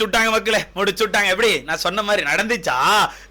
சுட்டாங்க மக்களே முடிச்சுட்டாங்க. எப்படி? நான் சொன்ன மாதிரி நடந்துச்சா?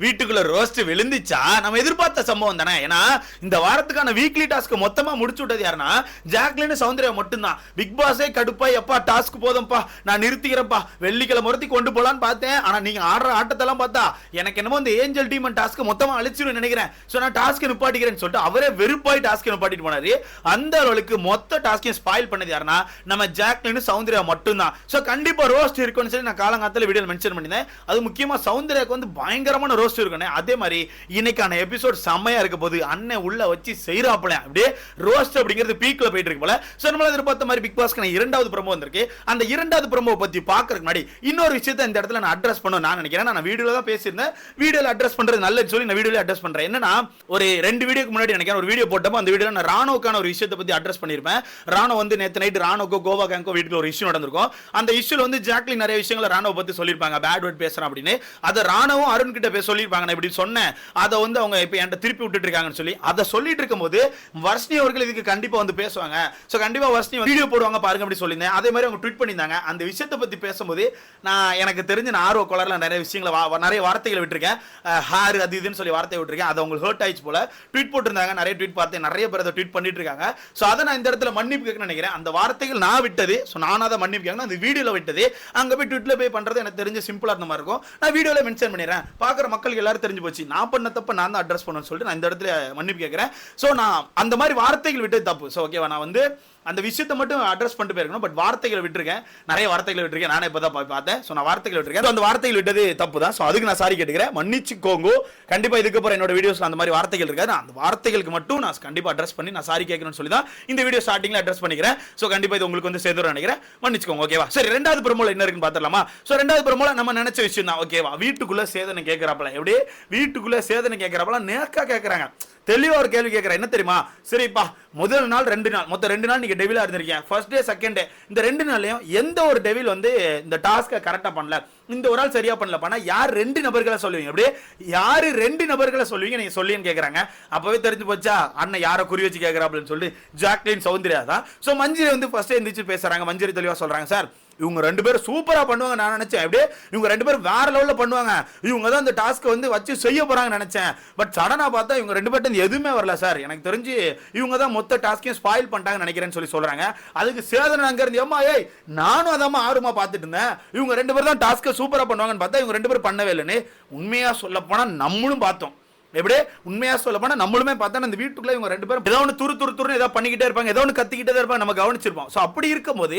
வீட்டுக்குள்ள ரோஸ்ட் விழுந்துச்சா? நம்ம எதிர்பார்த்த சம்பவம் தானே. ஏன்னா இந்த வாரத்துக்கான வீக்லி டாஸ்க் மொத்தமா முடிச்சு விட்டது யாருன்னா ஜாக்லின் சௌந்தர்யா மட்டும்தான். பிக் பாஸே கடுப்பா எப்பா டாஸ்க் போதும்பா நான் நிறுத்திக்கிறேன்ப்பா. வெள்ளிக்கிழமை முறத்தி கொண்டு போலான்னு பார்த்தேன். ஆனா நீங்க ஆடுற ஆட்டத்தெல்லாம் பார்த்தா எனக்கு என்னமோ இந்த ஏஞ்சல் டீமன் டாஸ்க் மொத்தமா அழிச்சிடும் நினைக்கிறேன். சோ நான் டாஸ்க் நிப்பாட்டிக்கிறேன்னு சொல்லிட்டு அவரே வெறுப்பாய் டாஸ்க் நிப்பாட்டிட்டு போனாரு. அந்த அளவுக்கு மொத்த டாஸ்கையும் ஸ்பாயில் பண்ணது யாருன்னா நம்ம ஜாக்லின் சௌந்தர்யா மட்டும்தான். சோ கண்டிப்பா ரோஸ்ட் இருக்கும்னு சொல்லி நான் காலங்காலத்தில் வீடியோ மென்ஷன் பண்ணியிருந்தேன். அது முக்கியமாக சௌந்தர்யாவுக்கு வந்து பயங்கரமான ரோஸ்ட் இருக்குண்ணே அதே மாதிரி இன்னைக்கான எபிசோட் செம்மையாக இருக்க போது அண்ணன் உள்ள வச்சு செய்கிறாப்பில அப்படியே ரோஸ்ட் அப்படிங்கிறது பீக்கில் போயிட்டு இருக்கு போல. சோ நம்மள எதிர்பார்த்த மாதிரி பிக் பாஸ்க்கு இரண்டாவது ப்ரமோ வந்திருக்கு. அந்த இரண்டாவது ப்ரமோ பற்றி பார்க்கறதுக்கு முன்னாடி இன்னொரு விஷயத்தை இந்த இடத்துல நான் அட்ரஸ் பண்ணணும் நான் நினைக்கிறேன். நான் வீடியோவில் தான் பேசியிருந்தேன். வீடியோவில் அட்ரஸ் பண்றது நல்லது சொல்லி நான் வீடியோவில் அட்ரஸ் பண்ணுறேன் என்னன்னா ஒரு ரெண்டு வீடியோக்கு முன்னாடி நினைக்கிறேன். ஒரு வீடியோ போட்டப்போ அந்த வீடியோவில் நான் ராணுவுக்கான ஒரு விஷயத்தை பற்றி அட்ரஸ் பண்ணியிருப்பேன். ராணுவ வந்து நேற்று நைட்டு ராணுக்கோ கோவா கேங்கோ வீட்டுக்கு ஒரு இஷ்யூ நடந்திருக்கும். அந்த இஷ்யூவில் வந்து ஜாக்லின் நிறைய விஷயங்களை ராணுவ பத்தி சொல்லியிருப்பாங்க பேட் வேர்ட் பேசுறேன் அப்படின்னு. அதை ராணுவம் அருண் கிட்ட பேச சொல்லியிருப்பாங்க நான் இப்படி சொன்னேன். அதை வந்து அவங்க இப்போ என்கிட்ட திருப்பி விட்டுட்டு இருக்காங்கன்னு சொல்லி அதை சொல்லிட்டு இருக்கும்போது வர்ஷினி அவர்கள் இதுக்கு கண்டிப்பா வந்து பேசுவாங்க. ஸோ கண்டிப்பா வர்ஷினி வீடியோ போடுவாங்க பாருங்க அப்படி சொல்லியிருந்தேன். அதே மாதிரி அவங்க ட்வீட் பண்ணியிருந்தாங்க. அந்த விஷயத்தை பத்தி பேசும்போது நான் எனக்கு தெரிஞ்ச நான் ஆர்வ கொலர்ல நிறைய விஷயங்களை நிறைய வார்த்தைகளை விட்டுருக்கேன். ஹார் அது இதுன்னு சொல்லி வார்த்தை விட்டுருக்கேன். அது உங்களுக்கு ஹர்ட் ஆயிடுச்சு போல. ட்வீட் போட்டிருந்தாங்க. நிறைய ட்வீட் பார்த்தேன். நிறைய பேர் அதை ட்வீட் பண்ணிட்டு இருக்காங்க ஸோ அதை நான் இந்த இடத்துல மன்னிப்பு கேட்கணும்னு நினைக்கிறேன். அந்த வார்த்தைகள் நான் விட்டது. ஸோ நானும் அதை மன்னிப்பு கேட்கணும். அந்த வீடியோவில் விட்டது. அங்க போய் ட்விட்டில் போய் பண்றது எனக்கு தெரிஞ்ச சிம்பிளாக இருந்த மாதிரி இருக்கும். நான் வீடியோவில் மென்ஷன் பண்ணிடுறேன். பார்க்குற மக்களுக்கு எல்லாரும் தெரிஞ்சு போச்சு. நான் பண்ண தப்ப நான் தான் அட்ரஸ் பண்ணணும்னு சொல்லிட்டு நான் இந்த இடத்துல மன்னிப்பு கேட்கறேன். ஸோ நான் அந்த மாதிரி வார்த்தைகள் விட்டது தப்பு. ஸோ ஓகேவா நான் வந்து அந்த விஷயத்தை மட்டும் அட்ரஸ் பண்ணிட்டு போயிருக்கணும். பட் வார்த்தைகளை விட்டுருக்கேன். நிறைய வார்த்தைகளை விட்டுருக்கேன். நானே இப்போ தான் பார்த்தேன். ஸோ நான் வார்த்தைகள் விட்டுருக்கேன். அந்த வார்த்தைகள் விட்டது தப்பு தான். ஸோ அதுக்கு நான் சாரி கேட்டுக்கிறேன். மன்னிச்சுக்கோங்க கண்டிப்பாக இதுக்கப்புறம் என்னோட வீடியோஸில் அந்த மாதிரி வார்த்தைகள் இருக்காது. அந்த வார்த்தைகளுக்கு மட்டும் நான் கண்டிப்பாக அட்ரஸ் பண்ணி நான் சாரி கேட்கணும்னு சொல்லி தான் இந்த வீடியோ ஸ்டார்டிங்ல அட்ரஸ் பண்ணிக்கிறேன். ஸோ கண்டிப்பாக இது உங்களுக்கு வந்து சேர்ந்து நினைக்கிறேன். மன்னிச்சுக்கோங்க ஓகேவா சரி ரெண்டாவது பிரமோல என்ன இருக்குன்னு பார்த்துடலாமா ஸோ ரெண்டாவது பிரமோல நம்ம நினைச்ச விஷயம் தான். ஓகேவா வீட்டுக்குள்ளே சேதனை கேட்குறாப்பல எப்படி? வீட்டுக்குள்ளே சேதனை கேட்குறாப்பல நேக்கா கேட்குறாங்க தெளிவாக ஒரு கேள்வி கேட்குறேன் என்ன தெரியுமா? சரிப்பா. முதல் நாள் ரெண்டு நாள். மொத்தம் ரெண்டு நாள் நீங்க டெவிலா இருந்திருக்கீங்க. ஃபர்ஸ்ட் டே செகண்ட் டே இந்த ரெண்டு நாள்லயும் எந்த ஒரு டெவில் வந்து இந்த டாஸ்க்கை கரெக்டா பண்ணல. இந்த ஒரு ஆள் சரியா பண்ணல. பண்ணா யார் ரெண்டு நபர்களை சொல்லுவீங்க? அப்படியே யாரு ரெண்டு நபர்களை சொல்லுவீங்க நீங்க சொல்லின்னு கேக்குறாங்க. அப்பவே தெரிஞ்சு போச்சா? அண்ணன் யாரை குறி வச்சு கேக்குறாப்லன்னு சொல்லி ஜாக்லின் சௌந்தர்யா தான். சோ மஞ்சரி வந்து ஃபர்ஸ்ட் எந்திரிச்சு பேசுறாங்க. மஞ்சரி தெளிவா சொல்றாங்க சார் இவங்க ரெண்டு பேரும் சூப்பராக பண்ணுவாங்க நான் நினச்சேன். அப்படியே இவங்க ரெண்டு பேரும் வேற லெவலில் பண்ணுவாங்க. இவங்க தான் அந்த டாஸ்க்கை வந்து வச்சு செய்ய போகிறாங்கன்னு நினச்சேன். பட் சடனாக பார்த்தா இவங்க ரெண்டு பேர்ட்டு எதுவுமே வரல சார் எனக்கு தெரிஞ்சு இவங்க தான் மொத்த டாஸ்க்கையும் ஸ்பாயில் பண்ணிட்டாங்கன்னு நினைக்கிறேன்னு சொல்லி சொல்கிறாங்க அதுக்கு சேதனை அங்க இருந்து ஏமா ஏய் நானும் அதாம்மா ஆர்வமாக பார்த்துட்டு இருந்தேன். இவங்க ரெண்டு பேரும் தான் டாஸ்க்கை சூப்பராக பண்ணுவாங்கன்னு பார்த்தா இவங்க ரெண்டு பேரும் பண்ணவே இல்லைன்னு. உண்மையாக சொல்லப்போனால் நம்மளும் பார்த்தோம். எப்படியே? உண்மையா சொல்ல போனா நம்மளுமே பார்த்தா அந்த வீட்டுக்குள்ள இவங்க ரெண்டு பேரும் ஏதோ ஒன்று துரு துரு துருன்னு ஏதோ பண்ணிக்கிட்டே இருப்பாங்க. ஏதோ ஒன்று கத்திக்கிட்டே தான் இருப்பாங்க. நம்ம கவனிச்சிருப்போம். ஸோ அப்படி இருக்கும்போது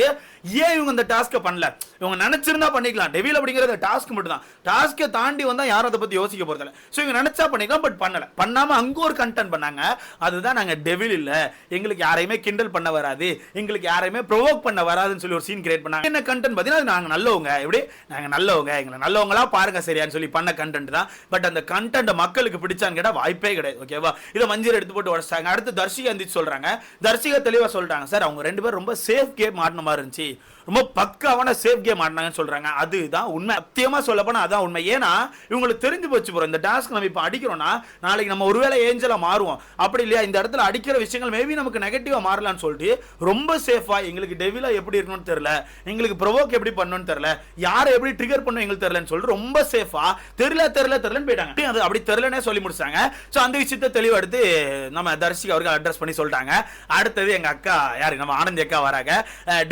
ஏன் இவங்க இந்த டாஸ்க்கை பண்ணல? இவங்க நினைச்சிருந்தா பண்ணிக்கலாம். டெவில் அப்படிங்கிறது டாஸ்க் மட்டும் தான் டாஸ்க்கை தாண்டி வந்தால் யாரும் அதை பற்றி யோசிக்க போகிறதில்ல ஸோ இவங்க நினைச்சா பண்ணிக்கலாம் பட் பண்ணல. பண்ணாமல் அங்கே ஒரு கண்டென்ட் பண்ணாங்க. அதுதான் நாங்கள் டெவில் இல்லை. எங்களுக்கு யாரையுமே கிண்டல் பண்ண வராது. எங்களுக்கு யாரையுமே ப்ரொவோக் பண்ண வராதுன்னு சொல்லி ஒரு சீன் கிரியேட் பண்ணாங்க. என்ன கண்டென்ட் பார்த்தீங்கன்னா அது நல்லவங்க. எப்படி? நாங்கள் நல்லவங்க. எங்களை நல்லவங்களா பாருங்க சரியான்னு சொல்லி பண்ண கண்டென்ட் தான். பட் அந்த கண்டென்ட் மக்களுக்கு பிடிச்சான்னு கேட்டால் வாய்ப்பே கிடையாது ஓகேவா இதை மஞ்சள் எடுத்து போட்டு உடச்சிட்டாங்க. அடுத்து தர்ஷிகா எந்திரிச்சு சொல்றாங்க. தர்ஷிகா தெளிவா சொல்றாங்க. சார் அவங்க ரெண்டு பேரும் ரொம்ப சேஃப் கேம் ஆடின மாதிரி இருந்துச்சு. ரொம்ப பக்காவான சேஃப் கேம் ஆடினாங்கன்னு சொல்றாங்க. அதுதான் உண்மை. சத்தியமா சொல்ல போனா அதான் உண்மை. ஏன்னா இவங்களுக்கு தெரிஞ்சு போச்சு போகிறோம் இந்த டாஸ்க் நம்ம இப்போ அடிக்கிறோம்னா நாளைக்கு நம்ம ஒருவேளை ஏஞ்சலா மாறுவோம். அப்படி இல்லையா? இந்த இடத்துல அடிக்கிற விஷயங்கள் மேபி நமக்கு நெகட்டிவாக மாறலாம்னு சொல்லிட்டு ரொம்ப சேஃபாக எங்களுக்கு டெவிலாக எப்படி இருக்கணும்னு தெரியல. எங்களுக்கு ப்ரொவோக் எப்படி பண்ணணும்னு தெரியல. யாரை எப்படி ட்ரிகர் பண்ணணும் எங்களுக்கு தெரியலன்னு சொல்லிட்டு ரொம்ப சேஃபாக தெரியல தெரியல தெரியலன்னு போயிட்டாங்க. அது அப்படி தெரிலனே சொல்லி முடிச்சாங்க ஸோ அந்த விஷயத்தை தெளிவெடுத்து நம்ம தர்ஷிகா அவர்கள் அட்ரஸ் பண்ணி சொல்லிட்டாங்க. அடுத்தது எங்க அக்கா யாரு? நம்ம ஆனந்தி அக்கா வராங்க.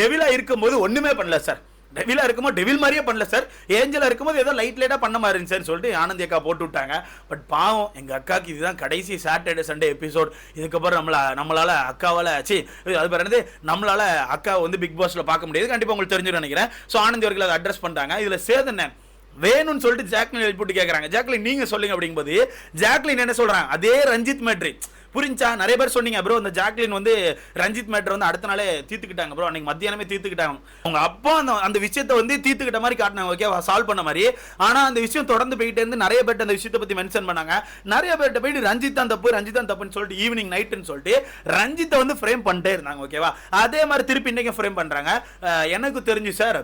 டெவிலாக இருக்கும்போது ஒண்ணுமே பண்ணல சார் டெவிலா இருக்கும்போது டெவில் மாதிரியே பண்ணல சார் ஏஞ்சலா இருக்கும்போது ஏதோ லைட் லைட்டாக பண்ண மாதிரி இருந்துச்சுன்னு சொல்லிட்டு ஆனந்தி அக்கா போட்டு விட்டாங்க. பட் பாவம் எங்க அக்காக்கு இதுதான் கடைசி சாட்டர்டே சண்டே எபிசோட் இதுக்கப்புறம் நம்மள நம்மளால அக்காவால் சி அது பேர் நம்மளால் நம்மளால அக்கா வந்து பிக் பாஸில் பார்க்க முடியாது. கண்டிப்பாக உங்களுக்கு தெரிஞ்சிடும் நினைக்கிறேன். ஸோ ஆனந்தி அவர்கள் அதை அட்ரஸ் பண்ணிட்டாங்க. இதில் சேதனை வேணும்னு சொல்லிட்டு ஜாக்லின் எழுப்பி கேட்குறாங்க கேட்கறாங்க ஜாக்லின் நீங்க சொல்லுங்க அப்படிங்கும்போது ஜாக்லின் என்ன சொல்கிறாங்க அதே ரஞ்சித் மேட்ரி புரிஞ்சா? நிறைய பேர் சொன்னீங்க ப்ரோ இந்த ஜாக்லின் வந்து ரஞ்சித் மேட்டர் வந்து அடுத்த நாளே தீர்த்துக்கிட்டாங்க ப்ரோ அன்னைக்கு மத்தியானமே தீர்த்துக்கிட்டாங்க. அவங்க அப்பா அந்த அந்த விஷயத்தை வந்து தீர்த்துக்கிட்ட மாதிரி காட்டினாங்க ஓகே சால்வ் பண்ண மாதிரி. ஆனா அந்த விஷயம் தொடர்ந்து போயிட்டே இருந்து நிறைய பேர்ட்ட அந்த விஷயத்தை பத்தி மென்ஷன் பண்ணாங்க. நிறைய பேர்ட்ட போயிட்டு ரஞ்சித் தான் தப்பு ரஞ்சித் தான் தப்புன்னு சொல்லிட்டு ஈவினிங் நைட்டுன்னு சொல்லிட்டு ரஞ்சித்தை வந்து ஃப்ரேம் பண்ணிட்டே இருந்தாங்க ஓகேவா அதே மாதிரி திருப்பி இன்னைக்கு ஃப்ரேம் பண்றாங்க. எனக்கு தெரிஞ்சு சார்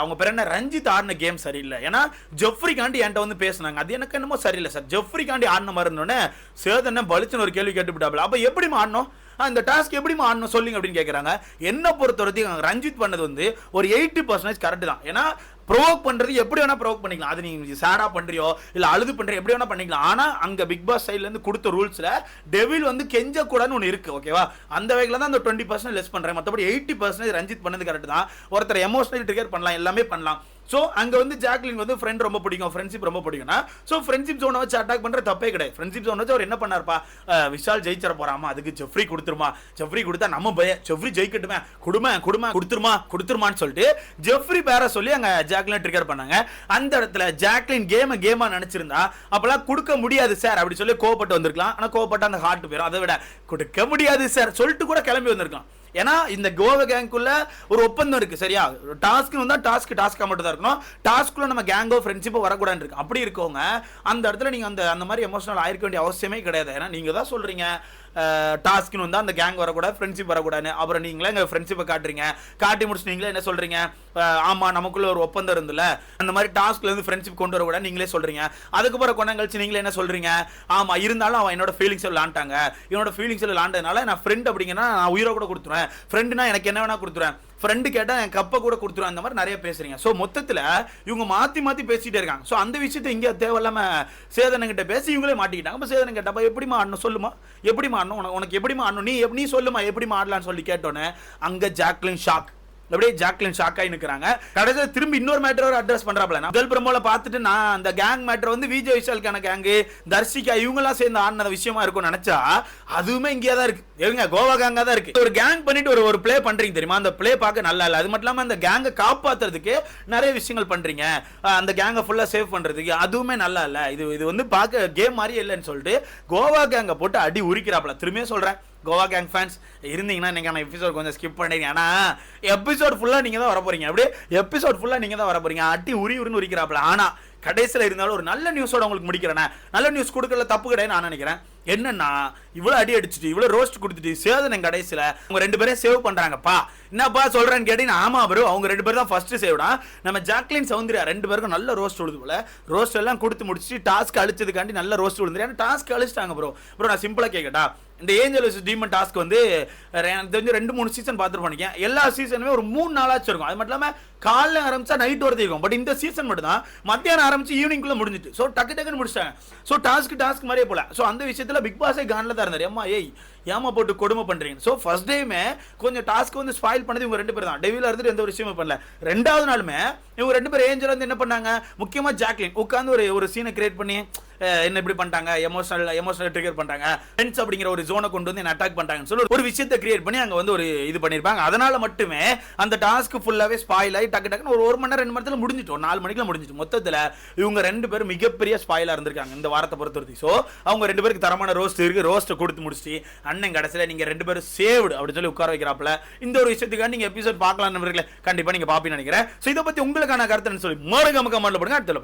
அவங்க பேர் என்ன? ரஞ்சித் ஆடின கேம் சரியில்லை. ஏன்னா ஜெஃப்ரி காண்டி என்கிட்ட வந்து பேசினாங்க. அது எனக்கு என்னமோ சரியில்லை சார் ஜெஃப்ரி காண்டி ஆடின மாதிரி இருந்தோடனே சேதனை பலிச்சுன்னு ஒரு கேள்வி கேட்டு கேட்டுவிட்டாப்ல அப்போ எப்படி ஆடணும் இந்த டாஸ்க் எப்படிமா ஆடணும் சொல்லுங்க அப்படின்னு கேட்குறாங்க என்னை பொறுத்த வரைக்கும் ரஞ்சித் பண்ணது வந்து ஒரு எயிட்டி பர்சன்டேஜ் கரெக்ட் தான். ஏன்னா ப்ரொவோக் பண்ணுறது எப்படி வேணால் ப்ரொவோக் பண்ணிக்கலாம். அது நீங்கள் சேடாக பண்ணுறியோ இல்லை அழுது பண்ணுறியோ எப்படி வேணால் பண்ணிக்கலாம். ஆனால் அங்கே பிக் பாஸ் சைடுல இருந்து கொடுத்த ரூல்ஸில் டெவில் வந்து கெஞ்சக்கூடாதுன்னு ஒன்று இருக்கு ஓகேவா அந்த வகையில் தான் அந்த டுவெண்ட்டி பர்சன்ட் லெஸ் பண்ணுறேன் மற்றபடி எயிட்டி பர்சன்டேஜ் ரஞ்சித் பண்ணது கரெக்ட் தான். ஒருத்தர் எமோஷனல் ட்ரிகர் பண்ணலாம் எல்லாமே பண்ணலாம். ஸோ அங்கே வந்து ஜாக்லின் வந்து ஃப்ரெண்ட் ரொம்ப பிடிக்கும் ஃப்ரெண்ட்ஷிப் ரொம்ப பிடிக்கும்னா ஸோ ஃப்ரெண்ட்ஷிப் ஜோனை வச்சு அட்டாக் பண்ணுற தப்பே கிடையாது. ஃப்ரெண்ட்ஷிப் ஜோன் வச்சு அவர் என்ன பண்ணார்ப்பா? விஷால் ஜெயிச்சிட போறாமா? அதுக்கு ஜெஃப்ரி கொடுத்துருமா? ஜெஃப்ரி கொடுத்தா நம்ம பய ஜெஃப்ரி ஜெயிக்கட்டுமே. கொடுமை கொடுமை கொடுத்துருமா? கொடுத்துருமான்னு சொல்லிட்டு ஜெஃப்ரி பேரை சொல்லி அங்கே ஜாக்லின் ட்ரிகர் பண்ணாங்க. அந்த இடத்துல ஜாக்லின் கேமை கேமாக நினச்சிருந்தா அப்போலாம் கொடுக்க முடியாது சார் அப்படி சொல்லி கோவப்பட்டு வந்திருக்கலாம். ஆனால் கோவப்பட்டு அந்த ஹார்ட் போயிடும் அதை விட கொடுக்க முடியாது சார் சொல்லிட்டு கூட கிளம்பி வந்திருக்கலாம். ஏன்னா இந்த கோவா கேங்குள்ள ஒரு ஒப்பந்தம் இருக்கு சரியா? டாஸ்க் வந்தா டாஸ்க் டாஸ்க்காக மட்டும் தான் இருக்கணும். டாஸ்க்குள்ள நம்ம கேங்கோ ஃப்ரெண்ட்ஷிப்போ வரக்கூடாது இருக்கு. அப்படி இருக்கவங்க அந்த இடத்துல நீங்க அந்த அந்த மாதிரி எமோஷனல் ஆயிருக்க வேண்டிய அவசியமே கிடையாது. ஏன்னா நீங்க தான் சொல்றீங்க. டாஸ்க்னு வந்தால் அந்த கேங் வரக்கூடாது ஃப்ரெண்ட்ஷிப் வரக்கூடாதுன்னு. அப்புறம் நீங்களே எங்கள் ஃப்ரெண்ட்ஷிப்பை காட்டுறீங்க. காட்டி முடிச்சு நீங்களே என்ன சொல்கிறீங்க ஆமாம் நமக்குள்ளே நமக்குள்ள ஒரு ஒப்பந்தம் இருந்துல. அந்த மாதிரி டாஸ்க்ல இருந்து ஃப்ரெண்ட்ஷிப் கொண்டு வரக்கூடாது நீங்களே சொல்கிறீங்க அதுக்கப்புறம் கொஞ்ச கழிச்சு நீங்களே என்ன சொல்கிறீங்க ஆமாம் இருந்தாலும் அவன் என்னோட ஃபீலிங்ஸில் விளாண்டாங்க என்னோட ஃபீலிங்ஸில் விளாண்டதுனால நான் ஃப்ரெண்ட் அப்படிங்கன்னா நான் உயிரை கூட கொடுத்துருவேன். ஃப்ரெண்டுனா எனக்கு என்ன வேணால் கொடுத்துருவேன். ஃப்ரெண்டு கேட்டால் என் கப்பை கூட கொடுத்துருவேன் அந்த மாதிரி நிறைய பேசுறீங்க. ஸோ மொத்தத்தில் இவங்க மாற்றி மாற்றி பேசிகிட்டே இருக்காங்க. ஸோ அந்த விஷயத்தை இங்கே தேவையில்லாமல் சேதனங்கிட்ட பேசி இவங்களே மாட்டிக்கிட்டாங்க. அப்ப சேதனம் கேட்டப்ப எப்படிமா ஆடணும்? சொல்லுமா. எப்படிமா ஆடணும்? உனக்கு உனக்கு எப்படிமா ஆடணும்? நீ எப்~ நீ சொல்லுமா? எப்படிமா ஆடலான்னு சொல்லி கேட்டோன்னே அங்கே ஜாக்லின் ஷாக் அப்படியே ஜாக்லின் ஷாக் ஆகி நிற்கிறாங்க கடைசியில் திரும்பி இன்னொரு மேட்டர் அட்ரஸ் பண்றாப்ல நான் முதல் பிரமோல பார்த்துட்டு நான் அந்த கேங் மேட்டர் வந்து விஜய் விஷாலுக்கான கேங்கு தர்ஷிகா இவங்கெல்லாம் சேர்ந்து ஆடின விஷயமா இருக்கும்னு நினைச்சா அதுவுமே இங்கே தான் இருக்கு. எங்க கோவா கேங்கா தான் இருக்கு. ஒரு கேங் பண்ணிட்டு ஒரு ஒரு ப்ளே பண்றீங்க தெரியுமா? அந்த ப்ளே பார்க்க நல்லா இல்லை. அது மட்டும் இல்லாமல் அந்த கேங்கை காப்பாத்துறதுக்கு நிறைய விஷயங்கள் பண்றீங்க. அந்த கேங்கை ஃபுல்லா சேவ் பண்றதுக்கு அதுவுமே நல்லா இல்லை. இது இது வந்து பார்க்க கேம் மாதிரியே இல்லைன்னு சொல்லிட்டு கோவா கேங்கை போட்டு அடி உரிக்கிறாப்ல திரும்பியும் சொல்றேன். கோவா கேங் ஃபேன்ஸ் இருந்தீங்கன்னா இன்னைக்கான எபிசோட் கொஞ்சம் ஸ்கிப் பண்ணிடுங்க ஏன்னா எபிசோட் ஃபுல்லாக நீங்கள் தான் வர போறீங்க அப்படியே எபிசோட் ஃபுல்லாக நீங்கள் தான் வர போறீங்க அட்டி உரி உரின்னு உரிக்கிறாப்ல ஆனால் கடைசியில் இருந்தாலும் ஒரு நல்ல நியூஸோட உங்களுக்கு முடிக்கிறேன். நல்ல நியூஸ் கொடுக்கல தப்பு கிடையாது நான் நினைக்கிறேன். என்னன்னா இவ்வளோ அடி அடிச்சுட்டு இவ்வளோ ரோஸ்ட் கொடுத்துட்டு சேதனை கடைசியில் அவங்க ரெண்டு பேரும் சேவ் பண்ணுறாங்கப்பா என்னப்பா சொல்கிறேன்னு கேட்டீங்கன்னா ஆமா ப்ரோ அவங்க ரெண்டு பேரும் தான் ஃபஸ்ட்டு சேவ்டா நம்ம ஜாக்லின் சௌந்தர்யா ரெண்டு பேருக்கும் நல்ல ரோஸ்ட் விழுது போல. ரோஸ்ட் எல்லாம் கொடுத்து முடிச்சுட்டு டாஸ்க் அழிச்சதுக்காண்டி நல்ல ரோஸ்ட் விழுந்து ஏன்னா டாஸ்க் அழிச்சிட்டாங்க ப்ரோ ப்ரோ நான் சிம்பிளாக கேட்கட்டா இந்த ஏஞ்சல் வச்சு டீமன் டாஸ்க் வந்து எனக்கு தெரிஞ்சு ரெண்டு மூணு சீசன் பார்த்துட்டு பண்ணிக்கேன் எல்லா சீசனுமே ஒரு மூணு நாளாச்சும் இருக்கும். அது மட்டும் இல்லாமல் காலைல ஆரம்பிச்சா நைட் வரது இருக்கும் பட் இந்த சீசன் மட்டும் தான் மத்தியானம் ஆரம்பிச்சு ஈவினிங்குள்ள முடிஞ்சிட்டு. ஸோ டக்கு டக்குன்னு முடிச்சிட்டாங்க. ஸோ டாஸ்க் டாஸ்க் மாதிரியே போல. ஸோ அந்த விஷயத்தில் பிக் பாஸே கானில் தான் இருந்தார். ஏமா ஏய் ஏமா போட்டு கொடுமை பண்ணுறீங்க ஸோ ஃபர்ஸ்ட் டேமே கொஞ்சம் டாஸ்க் வந்து ஸ்பாயில் பண்ணது இவங்க ரெண்டு பேர் தான். டெவில இருந்துட்டு எந்த ஒரு விஷயமும் பண்ணல. ரெண்டாவது நாளுமே இவங்க ரெண்டு பேரும் ஏஞ்சல் வந்து என்ன பண்ணாங்க? முக்கியமாக ஜாக்லின் உட்காந்து ஒரு ஒரு சீனை கிரியேட் பண்ணி என்ன இப்படி பண்ணிட்டாங்க? எமோஷனல் எமோஷனல் ட்ரிகர் பண்ணிட்டாங்க. ஃப்ரெண்ட்ஸ் அப்படிங்கிற ஒரு ஜோனை கொண்டு வந்து என்ன அட்டாக் பண்ணிட்டாங்கன்னு சொல்லி ஒரு விஷயத்தை கிரியேட் பண்ணி அங்கே வந்து ஒரு இது பண்ணியிருப்பாங்க அதனால மட்டுமே அந்த டாஸ்க் ஃபுல்லாகவே ஸ்பாயில் ஆகி டக்கு டக்குன்னு ஒரு ஒரு மணி நேரம் ரெண்டு மணி நேரத்தில் முடிஞ்சிட்டோம் நாலு மணிக்கெலாம் முடிஞ்சிட்டு. மொத்தத்தில் இவங்க ரெண்டு பேரும் மிகப்பெரிய ஸ்பாயிலாக இருந்திருக்காங்க இந்த வாரத்தை பொறுத்த வரைக்கும் ஸோ அவங்க ரெண்டு பேருக்கு தரமான ரோஸ்ட் இருக்குது ரோஸ்ட்டை கொடுத்து முடிச்சுட்டு அண்ணன் கடைசியில் நீங்கள் ரெண்டு பேரும் சேவ்டு அப்படின்னு சொல்லி உட்கார வைக்கிறாப்ல இந்த ஒரு விஷயத்துக்காக நீங்கள் எபிசோட் பார்க்கலாம் நண்பர்களே கண்டிப்பாக நீங்கள் பாப்பீங்கன்னு நினைக்கிறேன். ஸோ இதை பற்றி உங்களுக்கான கருத்துன்னு சொல்லி மறுகம கமெண்ட்ல போடுங்க. அடுத்த